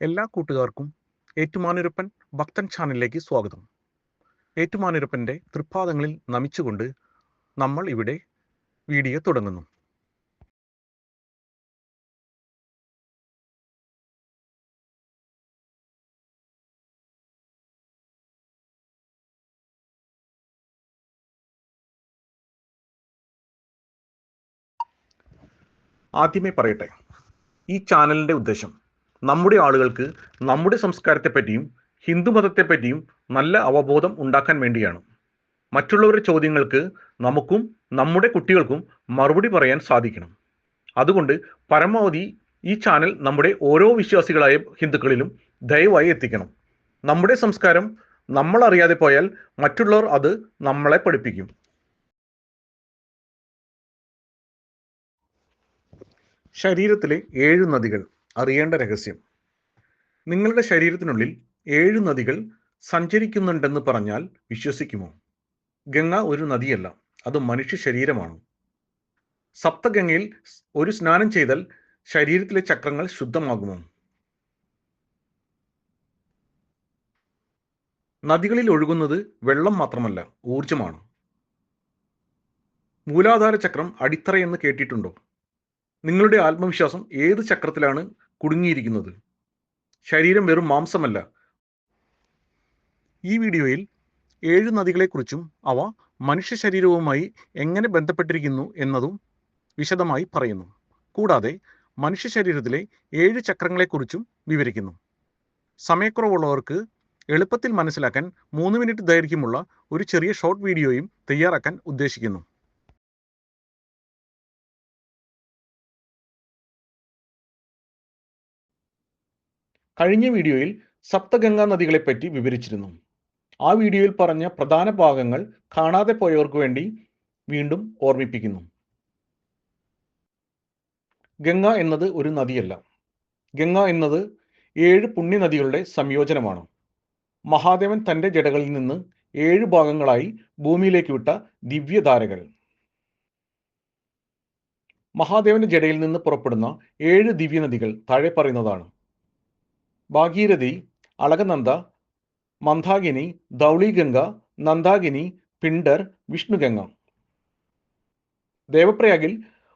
എല്ലാ കൂട്ടുകാർക്കും ഏറ്റുമാനൂരപ്പൻ ഭക്തൻ ചാനലിലേക്ക് സ്വാഗതം. ഏറ്റുമാനൂരപ്പന്റെ തൃപ്പാദങ്ങളിൽ നമിച്ചുകൊണ്ട് നമ്മൾ ഇവിടെ വീഡിയോ തുടങ്ങുന്നു. ആദ്യമേ പറയട്ടെ ഈ ചാനലിന്റെ ഉദ്ദേശം നമ്മുടെ ആളുകൾക്ക് നമ്മുടെ സംസ്കാരത്തെ പറ്റിയും സംസ്കാരത്തെപ്പറ്റിയും ഹിന്ദുമതത്തെപ്പറ്റിയും നല്ല അവബോധം ഉണ്ടാക്കാൻ വേണ്ടിയാണ്. മറ്റുള്ളവരുടെ ചോദ്യങ്ങൾക്ക് നമുക്കും നമ്മുടെ കുട്ടികൾക്കും മറുപടി പറയാൻ സാധിക്കണം. അതുകൊണ്ട് പരമാവധി ഈ ചാനൽ നമ്മുടെ ഓരോ വിശ്വാസികളായ ഹിന്ദുക്കളിലും ദയവായി എത്തിക്കണം. നമ്മുടെ സംസ്കാരം നമ്മൾ അറിയാതെ പോയാൽ മറ്റുള്ളവർ അത് നമ്മളെ പഠിപ്പിക്കും. ശരീരത്തിലെ ഏഴ് നദികൾ. അറിയേണ്ട രഹസ്യം. നിങ്ങളുടെ ശരീരത്തിനുള്ളിൽ ഏഴ് നദികൾ സഞ്ചരിക്കുന്നുണ്ടെന്ന് പറഞ്ഞാൽ വിശ്വസിക്കുമോ? ഗംഗ ഒരു നദിയല്ല അത് മനുഷ്യ ശരീരമാണ്. സപ്തഗംഗയിൽ ഒരു സ്നാനം ചെയ്താൽ ശരീരത്തിലെ ചക്രങ്ങൾ ശുദ്ധമാകുമോ? നദികളിൽ ഒഴുകുന്നത് വെള്ളം മാത്രമല്ല ഊർജമാണ് മൂലാധാര ചക്രം അടിത്തറയെന്ന് കേട്ടിട്ടുണ്ടോ? നിങ്ങളുടെ ആത്മവിശ്വാസം ഏത് ചക്രത്തിലാണ് കുടുങ്ങിയിരിക്കുന്നത്? ശരീരം വെറും മാംസമല്ല. ഈ വീഡിയോയിൽ ഏഴ് നദികളെക്കുറിച്ചും അവ മനുഷ്യ ശരീരവുമായി എങ്ങനെ ബന്ധപ്പെട്ടിരിക്കുന്നു എന്നതും വിശദമായി പറയുന്നു. കൂടാതെ മനുഷ്യ ശരീരത്തിലെ ഏഴ് ചക്രങ്ങളെക്കുറിച്ചും വിവരിക്കുന്നു. സമയക്കുറവുള്ളവർക്ക് എളുപ്പത്തിൽ മനസ്സിലാക്കാൻ മൂന്ന് മിനിറ്റ് ദൈർഘ്യമുള്ള ഒരു ചെറിയ ഷോർട്ട് വീഡിയോയും തയ്യാറാക്കാൻ ഉദ്ദേശിക്കുന്നു. കഴിഞ്ഞ വീഡിയോയിൽ സപ്തഗംഗാ നദികളെപ്പറ്റി വിവരിച്ചിരുന്നു. ആ വീഡിയോയിൽ പറഞ്ഞ പ്രധാന ഭാഗങ്ങൾ കാണാതെ പോയവർക്ക് വേണ്ടി വീണ്ടും ഓർമ്മിപ്പിക്കുന്നു. ഗംഗ എന്നത് ഒരു നദിയല്ല. ഗംഗ എന്നത് ഏഴ് പുണ്യ നദികളുടെ സംയോജനമാണ്. മഹാദേവൻ തന്റെ ജടകളിൽ നിന്ന് ഏഴ് ഭാഗങ്ങളായി ഭൂമിയിലേക്ക് വിട്ട ദിവ്യധാരകൾ. മഹാദേവന്റെ ജടയിൽ നിന്ന് പുറപ്പെടുന്ന ഏഴ് ദിവ്യനദികൾ താഴെ പറയുന്നതാണ്. ഭാഗീരഥി അളകനന്ദ മന്ദാകിനി ധൗളിഗംഗ നന്ദാകിനി പിണ്ടർ വിഷ്ണുഗംഗ. ദേവപ്രയാഗിൽ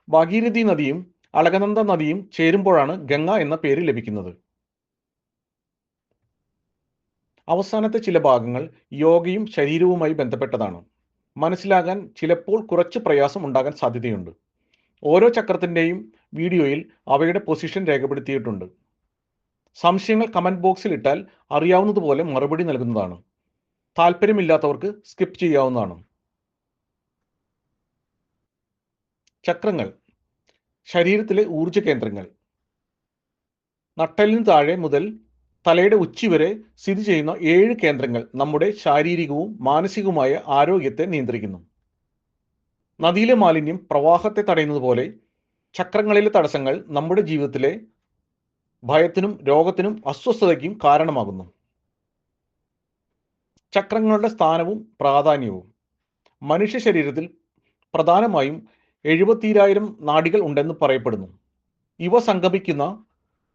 ഭാഗീരഥി നദിയും അളകനന്ദ നദിയും ചേരുമ്പോഴാണ് ഗംഗ എന്ന പേര് ലഭിക്കുന്നത്. അവസാനത്തെ ചില ഭാഗങ്ങൾ യോഗയും ശരീരവുമായി ബന്ധപ്പെട്ടതാണ്. മനസ്സിലാകാൻ ചിലപ്പോൾ കുറച്ച് പ്രയാസം ഉണ്ടാകാൻ സാധ്യതയുണ്ട്. ഓരോ ചക്രത്തിന്റെയും വീഡിയോയിൽ അവയുടെ പൊസിഷൻ രേഖപ്പെടുത്തിയിട്ടുണ്ട്. സംശയങ്ങൾ കമന്റ് ബോക്സിൽ ഇട്ടാൽ അറിയാവുന്നതുപോലെ മറുപടി നൽകുന്നതാണ്. താല്പര്യമില്ലാത്തവർക്ക് സ്കിപ്പ് ചെയ്യാവുന്നതാണ്. ചക്രങ്ങൾ. ശരീരത്തിലെ ഊർജ കേന്ദ്രങ്ങൾ. നട്ടലിന് താഴെ മുതൽ തലയുടെ ഉച്ചി വരെ സ്ഥിതി ചെയ്യുന്ന ഏഴ് കേന്ദ്രങ്ങൾ നമ്മുടെ ശാരീരികവും മാനസികവുമായ ആരോഗ്യത്തെ നിയന്ത്രിക്കുന്നു. നദിയിലെ മാലിന്യം പ്രവാഹത്തെ തടയുന്നത് പോലെ ചക്രങ്ങളിലെ തടസ്സങ്ങൾ നമ്മുടെ ജീവിതത്തിലെ ഭയത്തിനും രോഗത്തിനും അസ്വസ്ഥതയ്ക്കും കാരണമാകുന്നു. ചക്രങ്ങളുടെ സ്ഥാനവും പ്രാധാന്യവും. മനുഷ്യ ശരീരത്തിൽ പ്രധാനമായും എഴുപത്തിരായിരം നാടികൾ ഉണ്ടെന്ന് പറയപ്പെടുന്നു. ഇവ സംഗമിക്കുന്ന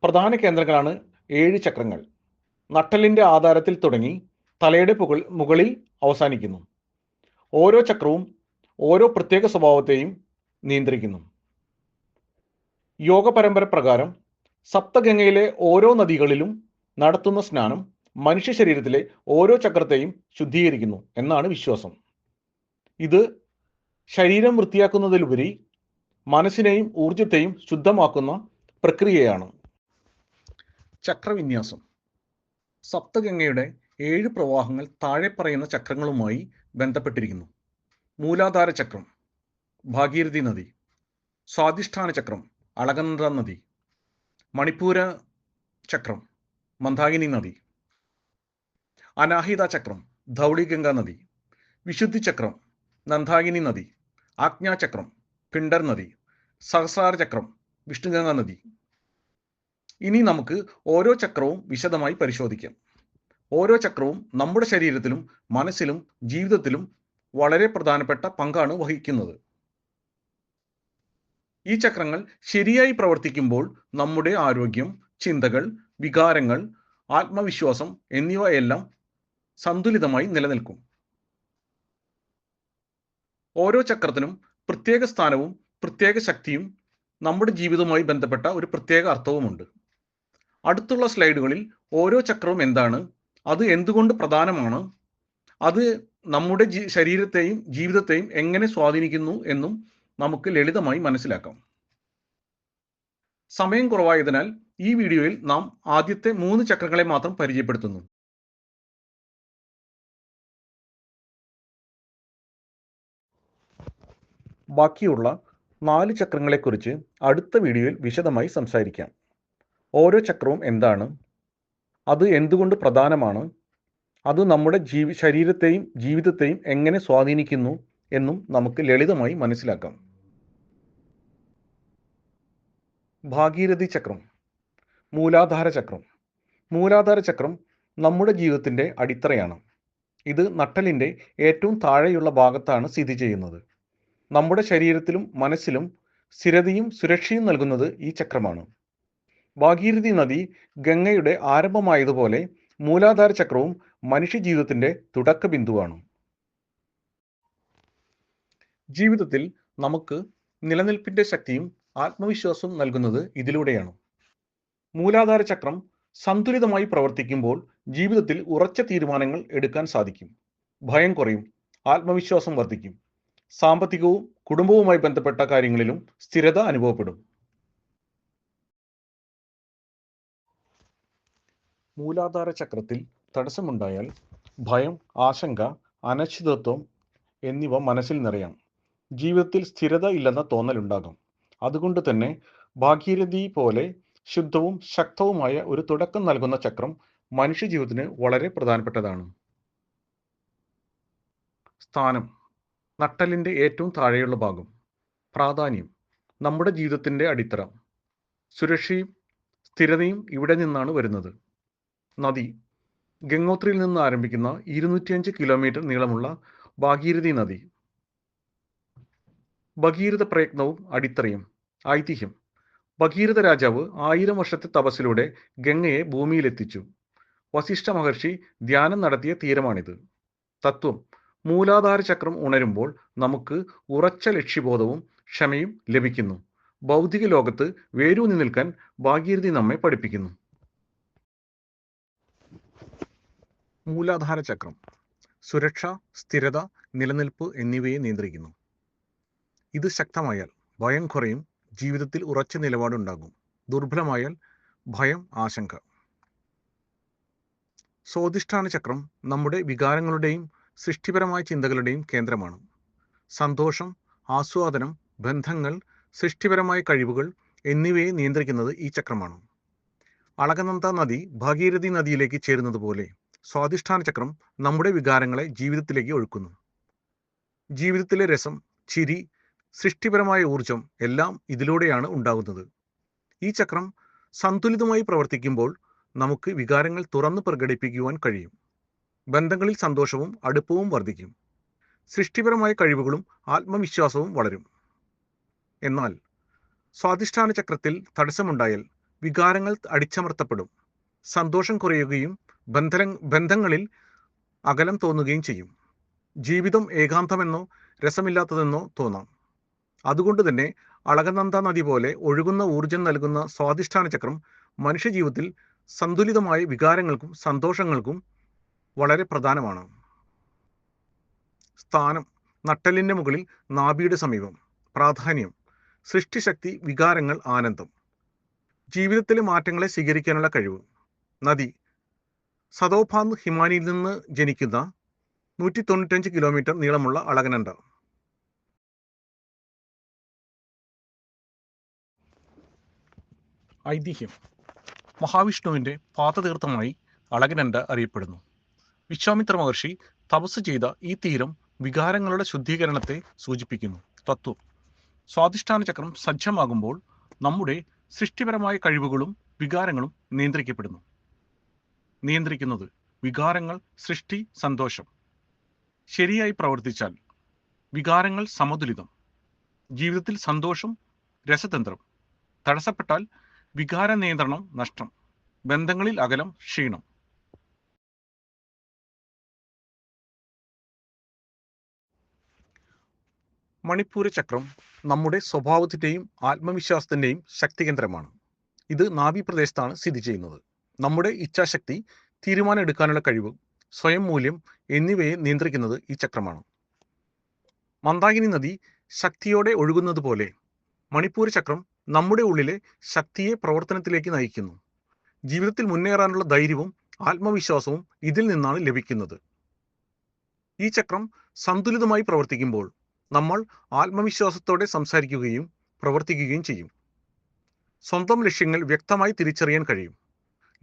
പ്രധാന കേന്ദ്രങ്ങളാണ് ഏഴ് ചക്രങ്ങൾ. നട്ടലിന്റെ ആധാരത്തിൽ തുടങ്ങി തലയുടെ പുകൾ മുകളിൽ അവസാനിക്കുന്നു. ഓരോ ചക്രവും ഓരോ പ്രത്യേക സ്വഭാവത്തെയും നിയന്ത്രിക്കുന്നു. യോഗ പരമ്പര പ്രകാരം സപ്തഗംഗയിലെ ഓരോ നദികളിലും നടത്തുന്ന സ്നാനം മനുഷ്യ ശരീരത്തിലെ ഓരോ ചക്രത്തെയും ശുദ്ധീകരിക്കുന്നു എന്നാണ് വിശ്വാസം. ഇത് ശരീരം വൃത്തിയാക്കുന്നതിലുപരി മനസ്സിനെയും ഊർജത്തെയും ശുദ്ധമാക്കുന്ന പ്രക്രിയയാണ്. ചക്രവിന്യാസം. സപ്തഗംഗയുടെ ഏഴ് പ്രവാഹങ്ങൾ താഴെ പറയുന്ന ചക്രങ്ങളുമായി ബന്ധപ്പെട്ടിരിക്കുന്നു. മൂലാധാര ചക്രം ഭാഗീരഥി നദി സ്വാധിഷ്ഠാന ചക്രം അളകനന്ദ നദി മണിപ്പൂര ചക്രം മന്ദാകിനി നദി അനാഹിത ചക്രം ധൗളിഗംഗ നദി വിശുദ്ധി ചക്രം നന്ദാകിനി നദി ആജ്ഞാചക്രം പിണ്ടർ നദി സഹസ്രാര ചക്രം വിഷ്ണുഗംഗ നദി. ഇനി നമുക്ക് ഓരോ ചക്രവും വിശദമായി പരിശോധിക്കാം. ഓരോ ചക്രവും നമ്മുടെ ശരീരത്തിലും മനസ്സിലും ജീവിതത്തിലും വളരെ പ്രധാനപ്പെട്ട പങ്കാണ് വഹിക്കുന്നത്. ഈ ചക്രങ്ങൾ ശരിയായി പ്രവർത്തിക്കുമ്പോൾ നമ്മുടെ ആരോഗ്യം ചിന്തകൾ വികാരങ്ങൾ ആത്മവിശ്വാസം എന്നിവയെല്ലാം സന്തുലിതമായി നിലനിൽക്കും. ഓരോ ചക്രത്തിനും പ്രത്യേക സ്ഥാനവും പ്രത്യേക ശക്തിയും നമ്മുടെ ജീവിതവുമായി ബന്ധപ്പെട്ട ഒരു പ്രത്യേക അർത്ഥവുമുണ്ട്. അടുത്തുള്ള സ്ലൈഡുകളിൽ ഓരോ ചക്രവും എന്താണ് അത് എന്തുകൊണ്ട് പ്രധാനമാണ് അത് നമ്മുടെ ശരീരത്തെയും ജീവിതത്തെയും എങ്ങനെ സ്വാധീനിക്കുന്നു എന്നും നമുക്ക് ലളിതമായി മനസ്സിലാക്കാം. സമയം കുറവായതിനാൽ ഈ വീഡിയോയിൽ നാം ആദ്യത്തെ മൂന്ന് ചക്രങ്ങളെ മാത്രം പരിചയപ്പെടുത്തുന്നു. ബാക്കിയുള്ള നാല് ചക്രങ്ങളെക്കുറിച്ച് അടുത്ത വീഡിയോയിൽ വിശദമായി സംസാരിക്കാം. ഓരോ ചക്രവും എന്താണ്? അത് എന്തുകൊണ്ട് പ്രധാനമാണ്? അത് നമ്മുടെ ജീവി ശരീരത്തെയും ജീവിതത്തെയും എങ്ങനെ സ്വാധീനിക്കുന്നു എന്നും നമുക്ക് ലളിതമായി മനസ്സിലാക്കാം. ഭാഗീരഥി ചക്രം മൂലാധാര ചക്രം. മൂലാധാര ചക്രം നമ്മുടെ ജീവിതത്തിന്റെ അടിത്തറയാണ്. ഇത് നട്ടലിന്റെ ഏറ്റവും താഴെയുള്ള ഭാഗത്താണ് സ്ഥിതി ചെയ്യുന്നത്. നമ്മുടെ ശരീരത്തിലും മനസ്സിലും സ്ഥിരതയും സുരക്ഷയും നൽകുന്നത് ഈ ചക്രമാണ്. ഭാഗീരഥി നദി ഗംഗയുടെ ആരംഭമായതുപോലെ മൂലാധാര ചക്രവും മനുഷ്യ ജീവിതത്തിന്റെ തുടക്ക ബിന്ദുവാണ്. ജീവിതത്തിൽ നമുക്ക് നിലനിൽപ്പിന്റെ ശക്തിയും ആത്മവിശ്വാസവും നൽകുന്നത് ഇതിലൂടെയാണ്. മൂലാധാര ചക്രം സന്തുലിതമായി പ്രവർത്തിക്കുമ്പോൾ ജീവിതത്തിൽ ഉറച്ച തീരുമാനങ്ങൾ എടുക്കാൻ സാധിക്കും. ഭയം കുറയും ആത്മവിശ്വാസം വർദ്ധിക്കും. സാമ്പത്തികവും കുടുംബവുമായി ബന്ധപ്പെട്ട കാര്യങ്ങളിലും സ്ഥിരത അനുഭവപ്പെടും. മൂലാധാര ചക്രത്തിൽ തടസ്സമുണ്ടായാൽ ഭയം ആശങ്ക അനിശ്ചിതത്വം എന്നിവ മനസ്സിൽ നിറയാം. ജീവിതത്തിൽ സ്ഥിരത ഇല്ലെന്ന തോന്നലുണ്ടാകും. അതുകൊണ്ട് തന്നെ ഭാഗീരഥി പോലെ ശുദ്ധവും ശക്തവുമായ ഒരു തുടക്കം നൽകുന്ന ചക്രം മനുഷ്യജീവിതത്തിന് വളരെ പ്രധാനപ്പെട്ടതാണ്. സ്ഥാനം നട്ടലിന്റെ ഏറ്റവും താഴെയുള്ള ഭാഗം പ്രാധാന്യം നമ്മുടെ ജീവിതത്തിന്റെ അടിത്തറ സുരക്ഷയും സ്ഥിരതയും ഇവിടെ നിന്നാണ് വരുന്നത്. നദി ഗംഗോത്രിയിൽ നിന്ന് ആരംഭിക്കുന്ന ഇരുന്നൂറ്റിയഞ്ച് കിലോമീറ്റർ നീളമുള്ള ഭാഗീരഥി നദി ഭഗീരഥ പ്രയത്നവും അടിത്തറയും. ഐതിഹ്യം. ഭഗീരഥ രാജാവ് ആയിരം വർഷത്തെ തപസ്സിലൂടെ ഗംഗയെ ഭൂമിയിലെത്തിച്ചു. വസിഷ്ഠ മഹർഷി ധ്യാനം നടത്തിയ തീരമാണിത്. തത്വം. മൂലാധാര ചക്രം ഉണരുമ്പോൾ നമുക്ക് ഉറച്ച ലക്ഷ്യബോധവും ക്ഷമയും ലഭിക്കുന്നു. ഭൗതിക ലോകത്ത് വേരൂന്നി നിൽക്കാൻ ഭാഗീരഥി നമ്മെ പഠിപ്പിക്കുന്നു. മൂലാധാര ചക്രം. സുരക്ഷ സ്ഥിരത നിലനിൽപ്പ് എന്നിവയെ നിയന്ത്രിക്കുന്നു. ഇത് ശക്തമായാൽ ഭയം കുറയും ജീവിതത്തിൽ ഉറച്ച നിലപാടുണ്ടാകും. ദുർബലമായാൽ ഭയം ആശങ്ക. സ്വാധിഷ്ഠാന ചക്രം നമ്മുടെ വികാരങ്ങളുടെയും സൃഷ്ടിപരമായ ചിന്തകളുടെയും കേന്ദ്രമാണ്. സന്തോഷം ആസ്വാദനം ബന്ധങ്ങൾ സൃഷ്ടിപരമായ കഴിവുകൾ എന്നിവയെ നിയന്ത്രിക്കുന്നത് ഈ ചക്രമാണ്. അളകനന്ദ നദി ഭാഗീരഥി നദിയിലേക്ക് ചേരുന്നത് പോലെ സ്വാധിഷ്ഠാന ചക്രം നമ്മുടെ വികാരങ്ങളെ ജീവിതത്തിലേക്ക് ഒഴുക്കുന്നു. ജീവിതത്തിലെ രസം ചിരി സൃഷ്ടിപരമായ ഊർജം എല്ലാം ഇതിലൂടെയാണ് ഉണ്ടാകുന്നത്. ഈ ചക്രം സന്തുലിതമായി പ്രവർത്തിക്കുമ്പോൾ നമുക്ക് വികാരങ്ങൾ തുറന്നു പ്രകടിപ്പിക്കുവാൻ കഴിയും. ബന്ധങ്ങളിൽ സന്തോഷവും അടുപ്പവും വർദ്ധിക്കും. സൃഷ്ടിപരമായ കഴിവുകളും ആത്മവിശ്വാസവും വളരും. എന്നാൽ സ്വാധിഷ്ഠാന ചക്രത്തിൽ തടസ്സമുണ്ടായാൽ വികാരങ്ങൾ അടിച്ചമർത്തപ്പെടും. സന്തോഷം കുറയുകയും ബന്ധ ബന്ധങ്ങളിൽ അകലം തോന്നുകയും ചെയ്യും. ജീവിതം ഏകാന്തമെന്നോ രസമില്ലാത്തതെന്നോ തോന്നാം. അതുകൊണ്ട് തന്നെ അളകനന്ദ നദി പോലെ ഒഴുകുന്ന ഊർജം നൽകുന്ന സ്വാധിഷ്ഠാന ചക്രം മനുഷ്യജീവിതത്തിൽ സന്തുലിതമായ വികാരങ്ങൾക്കും സന്തോഷങ്ങൾക്കും വളരെ പ്രധാനമാണ്. സ്ഥാനം നട്ടലിന്റെ മുകളിൽ നാഭിയുടെ സമീപം പ്രാധാന്യം സൃഷ്ടിശക്തി വികാരങ്ങൾ ആനന്ദം. ജീവിതത്തിലെ മാറ്റങ്ങളെ സ്വീകരിക്കാനുള്ള കഴിവ്. നദി സദോഭാന്ത് ഹിമാനിയിൽ നിന്ന് ജനിക്കുന്ന നൂറ്റി തൊണ്ണൂറ്റഞ്ച് കിലോമീറ്റർ നീളമുള്ള അളകനന്ദ. ഐതിഹ്യം. മഹാവിഷ്ണുവിന്റെ പാതതീർത്ഥമായി അളകനണ്ട അറിയപ്പെടുന്നു. വിശ്വാമിത്ര മഹർഷി തപസ് ചെയ്ത ഈ തീരം വികാരങ്ങളുടെ ശുദ്ധീകരണത്തെ സൂചിപ്പിക്കുന്നു. തത്വം. സ്വാധിഷ്ഠാന ചക്രം സജ്ജമാകുമ്പോൾ നമ്മുടെ സൃഷ്ടിപരമായ കഴിവുകളും വികാരങ്ങളും നിയന്ത്രിക്കപ്പെടുന്നു. നിയന്ത്രിക്കുന്നത് വികാരങ്ങൾ സൃഷ്ടി സന്തോഷം. ശരിയായി പ്രവർത്തിച്ചാൽ വികാരങ്ങൾ സമതുലിതം. ജീവിതത്തിൽ സന്തോഷം രസതന്ത്രം. തടസ്സപ്പെട്ടാൽ വികാര നിയന്ത്രണം നഷ്ടം. ബന്ധങ്ങളിൽ അകലം ക്ഷീണം. മണിപ്പൂര ചക്രം നമ്മുടെ സ്വഭാവത്തിന്റെയും ആത്മവിശ്വാസത്തിന്റെയും ശക്തികേന്ദ്രമാണ് ഇത് നാഭി പ്രദേശത്താണ് സ്ഥിതി ചെയ്യുന്നത്. നമ്മുടെ ഇച്ഛാശക്തി തീരുമാനം എടുക്കാനുള്ള കഴിവ് സ്വയം മൂല്യം എന്നിവയെ നിയന്ത്രിക്കുന്നത് ഈ ചക്രമാണ്. മന്ദാകിനി നദി ശക്തിയോടെ ഒഴുകുന്നത് പോലെ മണിപ്പൂർ ചക്രം നമ്മുടെ ഉള്ളിലെ ശക്തിയെ പ്രവർത്തനത്തിലേക്ക് നയിക്കുന്നു. ജീവിതത്തിൽ മുന്നേറാനുള്ള ധൈര്യവും ആത്മവിശ്വാസവും ഇതിൽ നിന്നാണ് ലഭിക്കുന്നത്. ഈ ചക്രം സന്തുലിതമായി പ്രവർത്തിക്കുമ്പോൾ നമ്മൾ ആത്മവിശ്വാസത്തോടെ സംസാരിക്കുകയും പ്രവർത്തിക്കുകയും ചെയ്യും. സ്വന്തം ലക്ഷ്യങ്ങൾ വ്യക്തമായി തിരിച്ചറിയാൻ കഴിയും.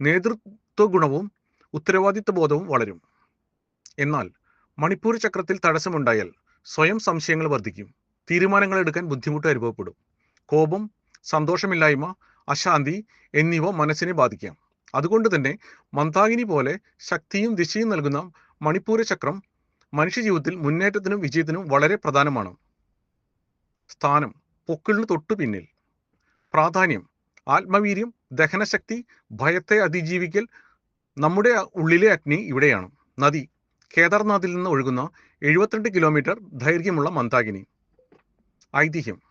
നേതൃത്വ ഗുണവും ഉത്തരവാദിത്വ ബോധവും വളരും. എന്നാൽ മണിപ്പൂർ ചക്രത്തിൽ തടസ്സമുണ്ടായാൽ സ്വയം സംശയങ്ങൾ വർദ്ധിക്കും. തീരുമാനങ്ങൾ എടുക്കാൻ ബുദ്ധിമുട്ട് അനുഭവപ്പെടും. കോപം സന്തോഷമില്ലായ്മ അശാന്തി എന്നിവ മനസ്സിനെ ബാധിക്കാം. അതുകൊണ്ട് തന്നെ മന്ദാകിനി പോലെ ശക്തിയും ദിശയും നൽകുന്ന മണിപ്പൂര ചക്രം മനുഷ്യജീവിതത്തിൽ മുന്നേറ്റത്തിനും വിജയത്തിനും വളരെ പ്രധാനമാണ്. സ്ഥാനം പൊക്കിളിന് തൊട്ടു പിന്നിൽ. പ്രാധാന്യം ആത്മവീര്യം ദഹനശക്തി ഭയത്തെ അതിജീവിക്കൽ നമ്മുടെ ഉള്ളിലെ അഗ്നി ഇവിടെയാണ്. നദി കേദാർനാഥിൽ നിന്ന് ഒഴുകുന്ന എഴുപത്തിരണ്ട് കിലോമീറ്റർ ദൈർഘ്യമുള്ള മന്ദാകിനി. ഐതിഹ്യം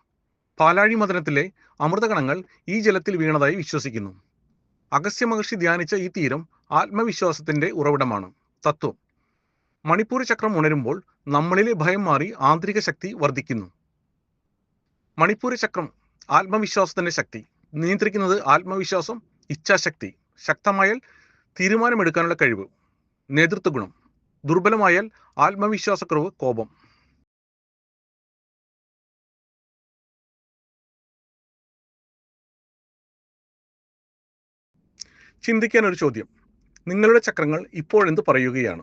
പാലാഴി മദനത്തിലെ അമൃതകണങ്ങൾ ഈ ജലത്തിൽ വീണതായി വിശ്വസിക്കുന്നു. അഗസ്ത്യ മഹർഷി ധ്യാനിച്ച ഈ തീരം ആത്മവിശ്വാസത്തിന്റെ ഉറവിടമാണ്. തത്വം. മണിപ്പൂർ ചക്രം ഉണരുമ്പോൾ നമ്മളിലെ ഭയം മാറി ആന്തരിക ശക്തി വർദ്ധിക്കുന്നു. മണിപ്പൂർ ചക്രം ആത്മവിശ്വാസത്തിന്റെ ശക്തി. നിയന്ത്രിക്കുന്നത് ആത്മവിശ്വാസം ഇച്ഛാശക്തി. ശക്തമായാൽ തീരുമാനമെടുക്കാനുള്ള കഴിവ്. നേതൃത്വ ഗുണം ദുർബലമായാൽ ആത്മവിശ്വാസക്കുറവ് കോപം. ചിന്തിക്കാൻ ഒരു ചോദ്യം. നിങ്ങളുടെ ചക്രങ്ങൾ ഇപ്പോൾ എന്ത് പറയുകയാണ്?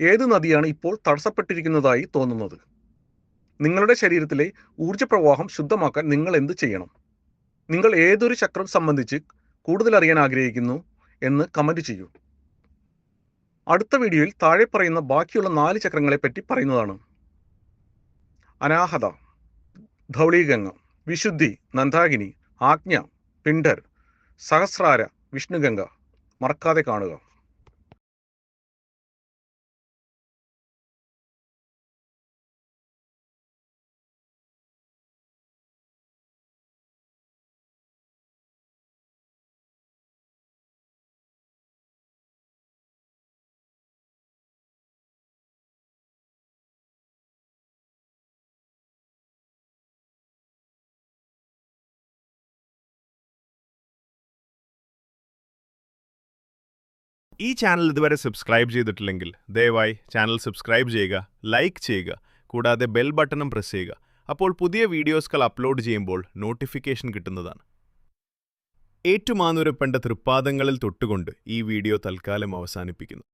ഏത് നദിയാണ് ഇപ്പോൾ തടസ്സപ്പെട്ടിരിക്കുന്നതായി തോന്നുന്നത്? നിങ്ങളുടെ ശരീരത്തിലെ ഊർജ പ്രവാഹം ശുദ്ധമാക്കാൻ നിങ്ങൾ എന്ത് ചെയ്യണം? നിങ്ങൾ ഏതൊരു ചക്രം സംബന്ധിച്ച് കൂടുതൽ അറിയാൻ ആഗ്രഹിക്കുന്നു എന്ന് കമന്റ് ചെയ്യൂ. അടുത്ത വീഡിയോയിൽ താഴെ പറയുന്ന ബാക്കിയുള്ള നാല് ചക്രങ്ങളെ പറ്റി പറയുന്നതാണ്. അനാഹത ധൗളീഗംഗ വിശുദ്ധി നന്ദാകിനി ആജ്ഞ പിണ്ടർ സഹസ്രാര വിഷ്ണുഗംഗ. മറക്കാതെ കാണുക. ഈ ചാനൽ ഇതുവരെ സബ്സ്ക്രൈബ് ചെയ്തിട്ടില്ലെങ്കിൽ ദയവായി ചാനൽ സബ്സ്ക്രൈബ് ചെയ്യുക ലൈക്ക് ചെയ്യുക കൂടാതെ ബെൽ ബട്ടണും പ്രസ് ചെയ്യുക. അപ്പോൾ പുതിയ വീഡിയോസുകൾ അപ്ലോഡ് ചെയ്യുമ്പോൾ നോട്ടിഫിക്കേഷൻ കിട്ടുന്നതാണ്. ഏറ്റുമാനൂരപ്പന്റെ തൃപ്പാദങ്ങളിൽ തൊട്ടുകൊണ്ട് ഈ വീഡിയോ തൽക്കാലം അവസാനിപ്പിക്കുന്നു.